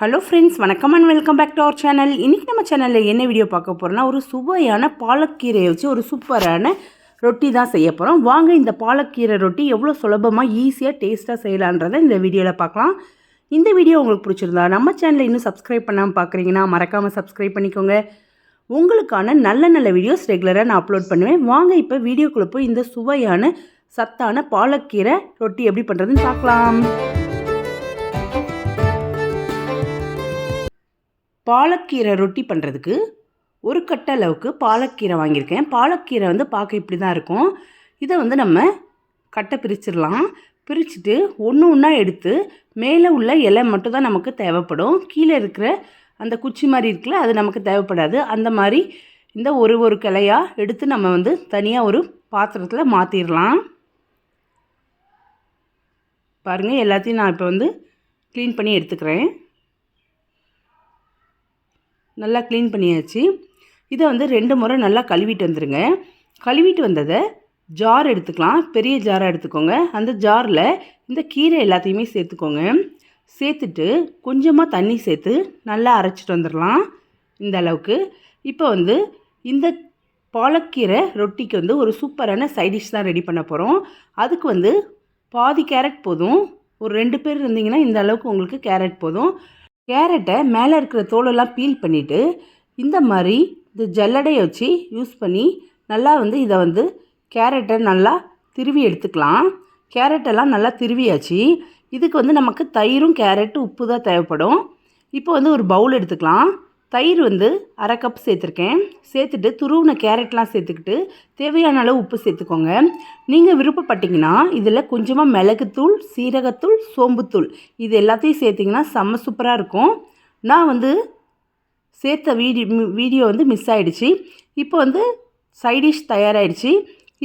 Hello friends வணக்கம் and welcome back to our channel இன்றைக்கி நம்ம சேனலில் என்ன வீடியோ பார்க்க போகிறோம்னா ஒரு சுவையான பாலக்கீரையை வச்சு ஒரு சூப்பரான ரொட்டி தான் செய்ய போகிறோம் வாங்க இந்த பாலக்கீரை ரொட்டி எவ்வளோ சுலபமாக ஈஸியாக டேஸ்ட்டாக செய்யலான்றதை இந்த வீடியோவில் பார்க்கலாம். இந்த வீடியோ உங்களுக்கு பிடிச்சிருந்தா நம்ம சேனலை இன்னும் சப்ஸ்கிரைப் பண்ணாமல் பார்க்குறீங்கன்னா மறக்காமல் சப்ஸ்கிரைப் பண்ணிக்கோங்க. உங்களுக்கான நல்ல நல்ல வீடியோஸ் ரெகுலராக நான் அப்லோட் பண்ணுவேன். வாங்க இப்போ வீடியோக்குள்ளே போய் இந்த சுவையான சத்தான பாலக்கீரை ரொட்டி எப்படி பண்ணுறதுன்னு பார்க்கலாம். பாலக்கீரை ரொட்டி பண்ணுறதுக்கு ஒரு கட்டை அளவுக்கு பாலக்கீரை வாங்கியிருக்கேன். பாலக்கீரை வந்து பார்க்க இப்படி தான் இருக்கும். இதை வந்து நம்ம கட்டை பிரிச்சிடலாம். பிரிச்சுட்டு ஒன்று ஒன்றா எடுத்து மேலே உள்ள இலை மட்டும் தான் நமக்கு தேவைப்படும். கீழே இருக்கிற அந்த குச்சி மாதிரி இருக்குல்ல அது நமக்கு தேவைப்படாது. அந்த மாதிரி இந்த ஒரு ஒரு கிளையாக எடுத்து நம்ம வந்து தனியாக ஒரு பாத்திரத்தில் மாற்றிடலாம் பாருங்கள் எல்லாத்தையும் நான் இப்போ வந்து க்ளீன் பண்ணி எடுத்துக்கிறேன். நல்லா க்ளீன் பண்ணியாச்சு. இதை வந்து ரெண்டு முறை நல்லா கழுவிட்டு வந்துடுங்க கழுவிட்டு வந்ததை ஜார் எடுத்துக்கலாம். பெரிய ஜாராக எடுத்துக்கோங்க. அந்த ஜாரில் இந்த கீரை எல்லாத்தையுமே சேர்த்துக்கோங்க. சேர்த்துட்டு கொஞ்சமாக தண்ணி சேர்த்து நல்லா அரைச்சிட்டு வந்துடலாம் இந்த அளவுக்கு. இப்போ வந்து இந்த பாலக்கீரை ரொட்டிக்கு வந்து ஒரு சூப்பரான சைடிஷ் தான் ரெடி பண்ண போகிறோம் அதுக்கு வந்து பாதி கேரட் போதும். ஒரு ரெண்டு பேர் இருந்தீங்கன்னா இந்த அளவுக்கு உங்களுக்கு கேரட் போதும். கேரட்டை மேலே இருக்கிற தோலெல்லாம் பீல் பண்ணிவிட்டு இந்த மாதிரி இந்த ஜல்லடையை வச்சு யூஸ் பண்ணி நல்லா வந்து இதை வந்து கேரட்டை நல்லா திருவி எடுத்துக்கலாம். கேரட்டெல்லாம் நல்லா திருவியாச்சு. இதுக்கு வந்து நமக்கு தயிரும் கேரட்டு உப்பு தான் தேவைப்படும். இப்போ வந்து ஒரு பவுல் எடுத்துக்கலாம். தயிர் வந்து அரை கப் சேர்த்துருக்கேன். சேர்த்துட்டு துருவின கேரட்லாம் சேர்த்துக்கிட்டு தேவையான அளவு உப்பு சேர்த்துக்கோங்க. நீங்கள் விருப்பப்பட்டீங்கன்னா இதில் கொஞ்சமாக மிளகுத்தூள் சீரகத்தூள் சோம்புத்தூள் இது எல்லாத்தையும் சேர்த்திங்கன்னா செம்ம சூப்பராக இருக்கும். நான் வந்து சேர்த்த வீடியோ வீடியோ வந்து மிஸ் ஆகிடுச்சு இப்போ வந்து சைடிஷ் தயாராகிடுச்சு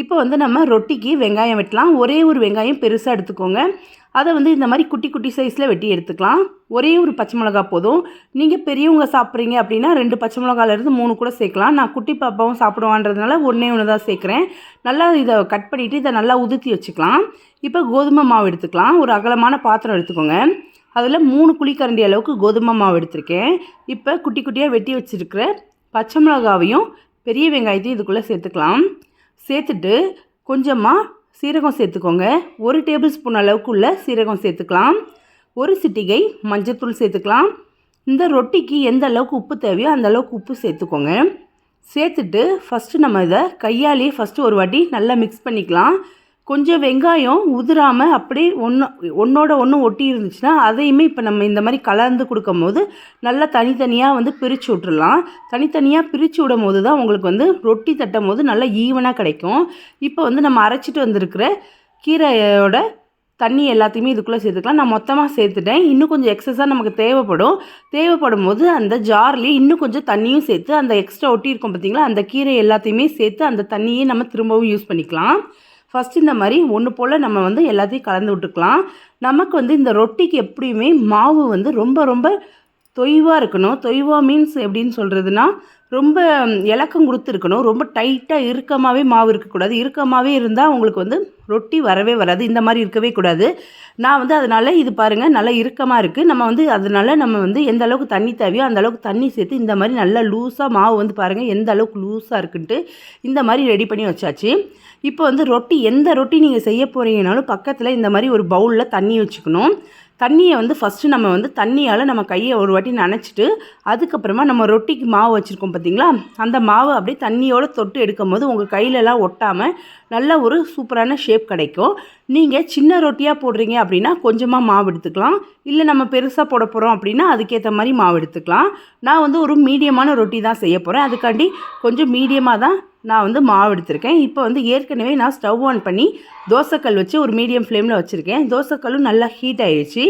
இப்போ வந்து நம்ம ரொட்டிக்கு வெங்காயம் வெட்டலாம். ஒரே ஒரு வெங்காயம் பெருசாக எடுத்துக்கோங்க. அதை வந்து இந்த மாதிரி குட்டி குட்டி சைஸில் வெட்டி எடுத்துக்கலாம். ஒரே ஒரு பச்சை மிளகா போதும். நீங்கள் பெரியவங்க சாப்பிட்றீங்க அப்படின்னா ரெண்டு பச்சை மிளகாலேருந்து மூணு கூட சேர்க்கலாம். நான் குட்டி பாப்பாவும் சாப்பிடுவான்றதுனால ஒன்றே ஒன்று தான் சேர்க்குறேன். நல்லா இதை கட் பண்ணிவிட்டு இதை நல்லா உதுத்தி வச்சுக்கலாம். இப்போ கோதுமை மாவு எடுத்துக்கலாம். ஒரு அகலமான பாத்திரம் எடுத்துக்கோங்க. அதில் மூணு குழிக்கரண்டி அளவுக்கு கோதுமை மாவு எடுத்திருக்கேன். இப்போ குட்டி குட்டியாக வெட்டி வச்சுருக்கிற பச்சை மிளகாவையும் பெரிய வெங்காயத்தையும் இதுக்குள்ளே சேர்த்துக்கலாம். சேர்த்துட்டு கொஞ்சமாக சீரகம் சேர்த்துக்கோங்க. ஒரு டேபிள் ஸ்பூன் அளவுக்கு உள்ள சீரகம் சேர்த்துக்கலாம். ஒரு சிட்டிகை மஞ்சத்தூள் சேர்த்துக்கலாம். இந்த ரொட்டிக்கு எந்த அளவுக்கு உப்பு தேவையோ அந்த அளவுக்கு உப்பு சேர்த்துக்கோங்க. சேர்த்துட்டு ஃபஸ்ட்டு நம்ம இதை கையாலேயே ஃபஸ்ட்டு ஒரு வாட்டி நல்லா மிக்ஸ் பண்ணிக்கலாம். கொஞ்சம் வெங்காயம் உதிராமல் அப்படியே ஒன்று ஒன்றோட ஒன்று ஒட்டி இருந்துச்சுன்னா அதையுமே இப்போ நம்ம இந்த மாதிரி கலந்து கொடுக்கும் போது நல்லா தனித்தனியாக வந்து பிரித்து விட்றலாம் தனித்தனியாக பிரித்து விடும் போது தான் உங்களுக்கு வந்து ரொட்டி தட்டும் போது நல்லா ஈவனாக கிடைக்கும். இப்போ வந்து நம்ம அரைச்சிட்டு வந்திருக்கிற கீரையோட தண்ணி எல்லாத்தையுமே இதுக்குள்ளே சேர்த்துக்கலாம். நான் மொத்தமாக சேர்த்துட்டேன். இன்னும் கொஞ்சம் எக்ஸஸாக நமக்கு தேவைப்படும். தேவைப்படும் போது அந்த ஜார்லேயே இன்னும் கொஞ்சம் தண்ணியும் சேர்த்து அந்த எக்ஸ்ட்ரா ஒட்டி இருக்கும் பார்த்தீங்களா அந்த கீரை எல்லாத்தையுமே சேர்த்து அந்த தண்ணியே நம்ம திரும்பவும் யூஸ் பண்ணிக்கலாம். ஃபஸ்ட் இந்த மாதிரி ஒன்று போல் நம்ம வந்து எல்லாத்தையும் கலந்து விட்டுக்கலாம். நமக்கு வந்து இந்த ரொட்டிக்கு எப்படியுமே மாவு வந்து ரொம்ப ரொம்ப தொய்வாக இருக்கணும். தொய்வாக மீன்ஸ் எப்படின்னு சொல்கிறதுனா ரொம்ப இலக்கம் கொடுத்துருக்கணும். ரொம்ப டைட்டாக இறுக்கமாகவே மாவு இருக்கக்கூடாது. இறுக்கமாகவே இருந்தால் உங்களுக்கு வந்து ரொட்டி வரவே வராது. இந்த மாதிரி இருக்கவே கூடாது. நான் வந்து அதனால் இது பாருங்கள் நல்லா இறுக்கமாக இருக்குது நம்ம வந்து அதனால் நம்ம வந்து எந்த அளவுக்கு தண்ணி தேவையோ அந்த அளவுக்கு தண்ணி சேர்த்து இந்த மாதிரி நல்லா லூஸாக மாவு வந்து பாருங்கள் எந்த அளவுக்கு லூஸாக இருக்குன்ட்டு இந்த மாதிரி ரெடி பண்ணி வச்சாச்சு. இப்போ வந்து ரொட்டி எந்த ரொட்டி நீங்கள் செய்ய போகிறீங்கனாலும் பக்கத்தில் இந்த மாதிரி ஒரு பவுலில் தண்ணி வச்சுக்கணும். தண்ணியை வந்து ஃபஸ்ட்டு நம்ம வந்து தண்ணியால் நம்ம கையை ஒரு வாட்டி நனைச்சிட்டு அதுக்கப்புறமா நம்ம ரொட்டிக்கு மாவு வச்சுருக்கோம் பார்த்தீங்களா அந்த மாவு அப்படியே தண்ணியோடு தொட்டு எடுக்கும் போது உங்கள் கையிலலாம் ஒட்டாமல் நல்ல ஒரு சூப்பரான ஷேப் கிடைக்கும். நீங்கள் சின்ன ரொட்டியாக போடுறீங்க அப்படின்னா கொஞ்சமாக மாவு எடுத்துக்கலாம். இல்லை நம்ம பெருசாக போட போகிறோம் அப்படின்னா அதுக்கேற்ற மாதிரி மாவு எடுத்துக்கலாம். நான் வந்து ஒரு மீடியமான ரொட்டி தான் செய்ய போகிறேன் அதுக்காண்டி கொஞ்சம் மீடியமாக தான் நான் வந்து மாவு எடுத்திருக்கேன். இப்போ வந்து ஏற்கனவே நான் ஸ்டவ் ஆன் பண்ணி தோசைக்கல் வச்சு ஒரு மீடியம் ஃப்ளேமில் வச்சுருக்கேன். தோசைக்கல்லும் நல்லா ஹீட் ஆயிடுச்சு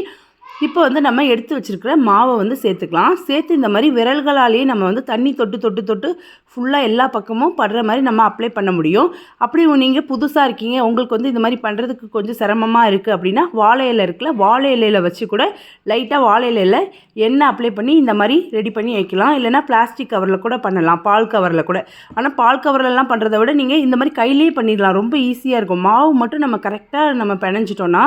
இப்போ வந்து நம்ம எடுத்து வச்சுருக்கிற மாவை வந்து சேர்த்துக்கலாம். சேர்த்து இந்த மாதிரி விரல்களாலேயே நம்ம வந்து தண்ணி தொட்டு தொட்டு தொட்டு ஃபுல்லாக எல்லா பக்கமும் படுற மாதிரி நம்ம அப்ளை பண்ண முடியும். அப்படி நீங்கள் புதுசாக இருக்கீங்க. உங்களுக்கு வந்து இந்த மாதிரி பண்ணுறதுக்கு கொஞ்சம் சிரமமாக இருக்குது அப்படின்னா வாழை இலை இருக்குல்ல வாழை இலையில் வச்சு கூட லைட்டாக வாழை இலையில் எண்ணெய் அப்ளை பண்ணி இந்த மாதிரி ரெடி பண்ணி வைக்கலாம். இல்லைனா பிளாஸ்டிக் கவரில் கூட பண்ணலாம் பால் கவரில் கூட. ஆனால் பால் கவர்லலாம் பண்ணுறத விட நீங்கள் இந்த மாதிரி கையிலேயே பண்ணிடலாம். ரொம்ப ஈஸியாக இருக்கும். மாவு மட்டும் நம்ம கரெக்டாக நம்ம பிணைஞ்சிட்டோன்னா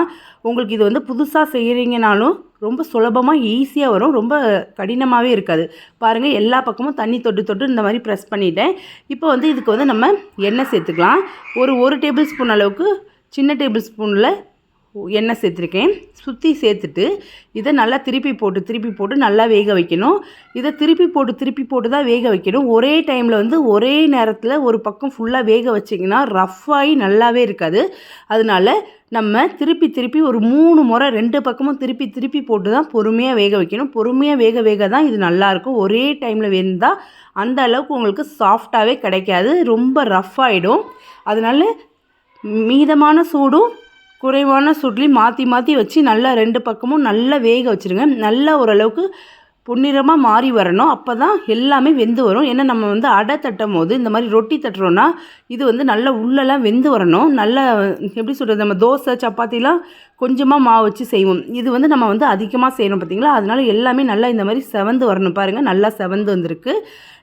உங்களுக்கு இது வந்து புதுசாக செய்கிறீங்கனாலும் ரொம்ப சுலபமாக ஈஸியாக வரும். ரொம்ப கடினமாகவே இருக்காது. பாருங்கள் எல்லா பக்கமும் தண்ணி தொட்டு தொட்டு இந்த மாதிரி ப்ரெஸ் பண்ணிட்டேன். இப்போ வந்து இதுக்கு வந்து நம்ம எண்ணெய் சேர்த்துக்கலாம். ஒரு ஒரு டேபிள் ஸ்பூன் அளவுக்கு சின்ன டேபிள் ஸ்பூனில் எண்ணெய் சேர்த்துருக்கேன். சுற்றி சேர்த்துட்டு இதை நல்லா திருப்பி போட்டு திருப்பி போட்டு நல்லா வேக வைக்கணும். இதை திருப்பி போட்டு திருப்பி போட்டு தான் வேக வைக்கணும். ஒரே டைமில் வந்து ஒரே நேரத்தில் ஒரு பக்கம் ஃபுல்லாக வேக வச்சிங்கன்னா ரஃப்பாகி நல்லாவே இருக்காது. அதனால நம்ம திருப்பி திருப்பி ஒரு மூணு முறை ரெண்டு பக்கமும் திருப்பி திருப்பி போட்டு தான் பொறுமையாக வேக வைக்கணும். பொறுமையாக வேக வேக தான் இது நல்லாயிருக்கும் ஒரே டைமில் வெந்தால் அந்த அளவுக்கு உங்களுக்கு சாஃப்டாகவே கிடைக்காது. ரொம்ப ரஃப் ஆகிடும் அதனால மீதமான சூடும் குறைவான சூட்லேயும் மாற்றி மாற்றி வச்சு நல்லா ரெண்டு பக்கமும் நல்லா வேக வச்சுருங்க. நல்லா ஓரளவுக்கு பொன்னிறமாக மாறி வரணும். அப்போ தான் எல்லாமே வெந்து வரும். ஏன்னா நம்ம வந்து அடை தட்டும் போது இந்த மாதிரி ரொட்டி தட்டுறோன்னா இது வந்து நல்லா உள்ளெல்லாம் வெந்து வரணும். நல்லா எப்படி சொல்கிறது நம்ம தோசை சப்பாத்திலாம் கொஞ்சமாக மாவு வச்சு செய்வோம். இது வந்து நம்ம வந்து அதிகமாக செய்யணும் பார்த்திங்களா அதனால எல்லாமே நல்லா இந்த மாதிரி செவந்து வரணும் பாருங்கள் நல்லா செவந்து வந்திருக்கு.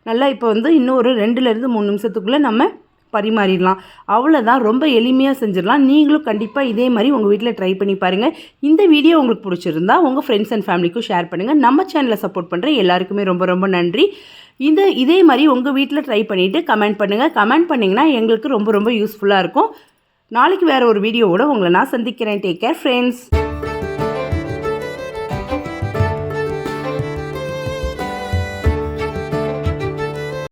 நல்லா இப்போ வந்து இன்னும் ஒரு ரெண்டுலேருந்து மூணு நிமிஷத்துக்குள்ளே நம்ம பரிமாறிடலாம். அவ்வளோதான் ரொம்ப எளிமையாக செஞ்சிடலாம். நீங்களும் கண்டிப்பாக இதே மாதிரி உங்கள் வீட்டில் ட்ரை பண்ணி பாருங்கள் இந்த வீடியோ உங்களுக்கு பிடிச்சிருந்தா உங்கள் ஃப்ரெண்ட்ஸ் அண்ட் ஃபேமிலிக்கும் ஷேர் பண்ணுங்கள் நம்ம சேனலை சப்போர்ட் பண்ணுற எல்லாருக்குமே ரொம்ப ரொம்ப நன்றி. இந்த இதே மாதிரி உங்கள் வீட்டில் ட்ரை பண்ணிவிட்டு கமெண்ட் பண்ணுங்கள் கமெண்ட் பண்ணிங்கன்னா எங்களுக்கு ரொம்ப ரொம்ப யூஸ்ஃபுல்லாக இருக்கும். நாளைக்கு வேறு ஒரு வீடியோவோட உங்களை நான் சந்திக்கிறேன். Take care friends